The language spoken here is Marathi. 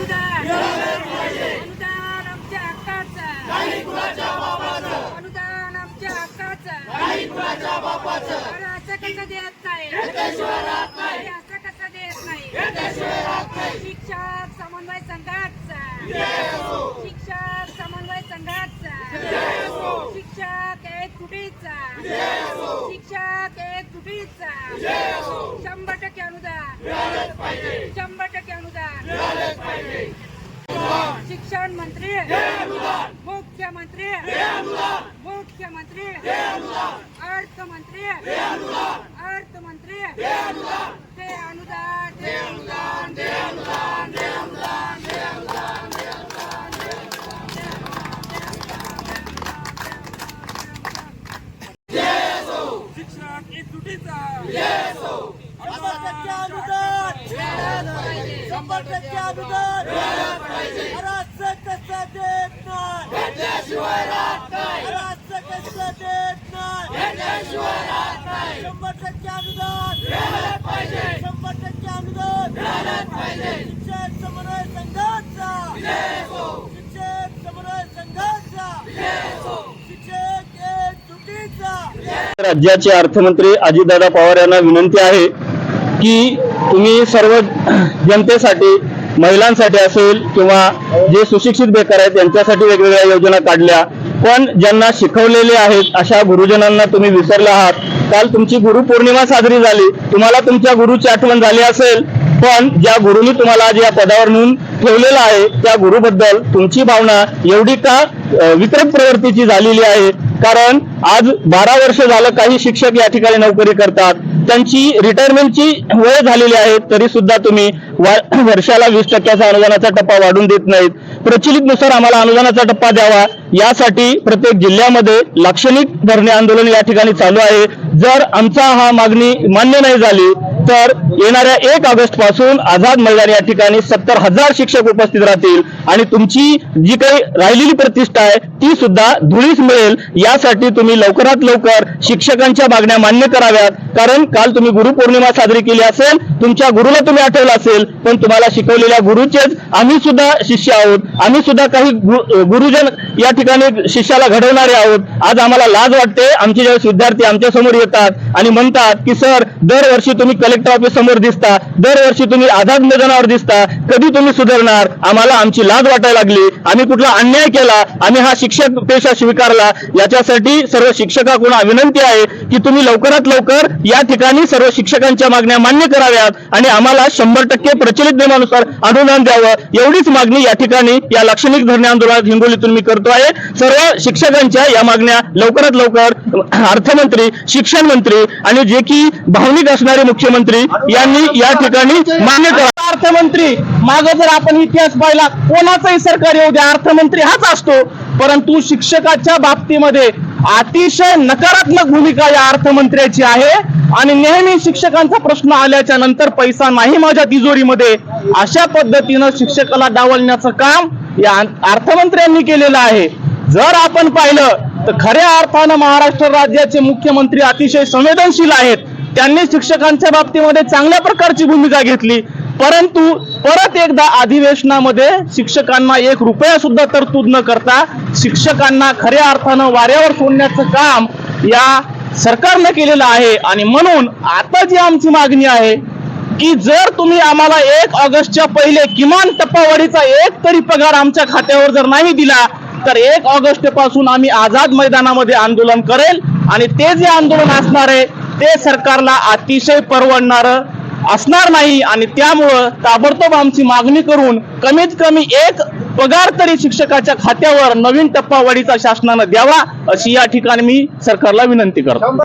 अनुदान. अनुदान आमच्या हक्काचं. अनुदान आमच्या हक्काचं. अरे असं कसं देत नाही? अरे असं कसं देत नाही? शिक्षक समन्वय संघाचा. शिक्षक समन्वय संघाचा. शिक्षक एक तुटीचा शिक्षक एक तुटीचा शंभर टक्के अनुदान. शंभर टक्के अनुदान शिक्षण मंत्री मुख्यमंत्री मुख्यमंत्री अर्थमंत्री अर्थमंत्री शंभर टक्के अनुदान अरे कसं देत नाही अरे कसं देत नाही शंभर टक्के अनुदान शंभर टक्के अनुदान शिक्षक समन्वय संघाचा शिक्षक समन्वय संघाचा शिक्षक एक चुकीचा राज्याचे अर्थमंत्री अजितदादा पवार यांना विनंती आहे की तुम्ही सर्व जनतेसाठी महिलांसाठी असेल किंवा जे सुशिक्षित बेकार आहेत त्यांच्यासाठी वेगवेगळ्या योजना काढल्या. पण ज्यांना शिकवलेले आहेत अशा गुरुजनांना तुम्ही विसरले आहात. काल तुमची गुरुपौर्णिमा साजरी झाली. तुम्हाला तुमच्या गुरुची आठवण झाली असेल. पण ज्या गुरुनी तुम्हाला आज या पदावर नेऊन ठेवलेलं आहे त्या गुरुबद्दल तुमची भावना एवढी का अ, विकृत प्रवृत्तीची झालेली आहे? कारण आज बारा वर्ष झालं काही शिक्षक या ठिकाणी नोकरी करतात. त्यांची रिटायरमेंटची वेळ झालेली आहे तरी सुद्धा तुम्ही वर्षाला वीस टक्क्याचा अनुदानाचा टप्पा वाढून देत नाहीत. प्रचलितनुसार आम्हाला अनुदानाचा टप्पा द्यावा. यासाठी प्रत्येक जिल्ह्यामध्ये लाक्षणिक धरणे आंदोलन या ठिकाणी चालू आहे. जर आमचा हा मागणी मान्य नाही झाली तर येणाऱ्या एक ऑगस्टपासून आझाद मैदान या ठिकाणी सत्तर हजार शिक्षक उपस्थित राहतील. आणि तुमची जी काही राहिलेली प्रतिष्ठा आहे ती सुद्धा धुळीस मिळेल. यासाठी तुम्ही लवकरात लवकर शिक्षकांच्या मागण्या मान्य कराव्यात. कारण काल तुम्ही गुरुपौर्णिमा साजरी केली असेल तुमच्या गुरुला तुम्ही आठवलं असेल पण तुम्हाला शिकवलेल्या गुरुचेच आम्ही सुद्धा शिष्य आहोत. आम्ही सुद्धा काही गुरुजन या ठिकाणी शिष्याला घडवणारे आहोत. आज आम्हाला लाज वाटते. आमचे ज्यावेळेस विद्यार्थी आमच्यासमोर येतात आणि म्हणतात की सर दरवर्षी तुम्ही कलेक्टर ऑफिस समोर दिसता. दरवर्षी तुम्ही आझाद मैदानावर दिसता. कधी तुम्ही सुधारणार? आम्हाला आमची लाज वाटायला लागली. आम्ही कुठला अन्याय केला? आम्ही हा शिक्षक पेशा स्वीकारला? याच्यासाठी सर्व शिक्षकाकडून विनंती आहे की तुम्ही लवकरात लवकर या ठिकाणी सर्व शिक्षकांच्या मागण्या मान्य कराव्यात आणि आम्हाला शंभर टक्के प्रचलित नियमानुसार अनुदान द्यावं. एवढीच मागणी या ठिकाणी या लाक्षणिक धरणे आंदोलनात हिंगोलीतून मी करतो आहे. सर्व शिक्षकांच्या या मागण्या लवकरात लवकर अर्थमंत्री शिक्षण मंत्री आणि जे की भावनिक असणारे मुख्यमंत्री अर्थमंत्री यांनी या ठिकाणी मान्य करा अर्थमंत्री माग जर आपण इतिहास पाहिला कोणाचाही सरकार येऊ द्या अर्थमंत्री हाच असतो. परंतु शिक्षकाच्या बाबतीमध्ये अतिशय नकारात्मक भूमिका या अर्थमंत्र्याची आहे. आणि नेहमी शिक्षकांचा प्रश्न आल्याच्यानंतर पैसा नाही माझ्या तिजोरीमध्ये. अशा पद्धतीनं शिक्षकाला डावलण्याचं काम या अर्थमंत्र्यांनी केलेलं आहे. जर आपण पाहिलं तर खऱ्या अर्थानं महाराष्ट्र राज्याचे मुख्यमंत्री अतिशय संवेदनशील आहेत. त्यांनी शिक्षकांच्या बाबतीमध्ये चांगल्या प्रकारची भूमिका घेतली. परंतु परत एकदा अधिवेशनामध्ये शिक्षकांना एक रुपया सुद्धा तरतूद न करता शिक्षकांना खऱ्या अर्थानं वाऱ्यावर सोडण्याचं काम या सरकारनं केलेलं आहे. आणि म्हणून आता जी आमची मागणी आहे की जर तुम्ही आम्हाला एक ऑगस्टच्या पहिले किमान टप्पावाढीचा एक तरी पगार आमच्या खात्यावर जर नाही दिला तर एक ऑगस्टपासून आम्ही आझाद मैदानामध्ये आंदोलन करेल. आणि ते जे आंदोलन असणार आहे ते सरकारला अतिशय परवडणार असणार नाही आणि त्यामुळं ताबडतोब आमची मागणी करून कमीत कमी एक पगार तरी शिक्षकाच्या खात्यावर नवीन टप्पावाढीचा शासनानं द्यावा अशी या ठिकाणी मी सरकारला विनंती करतो.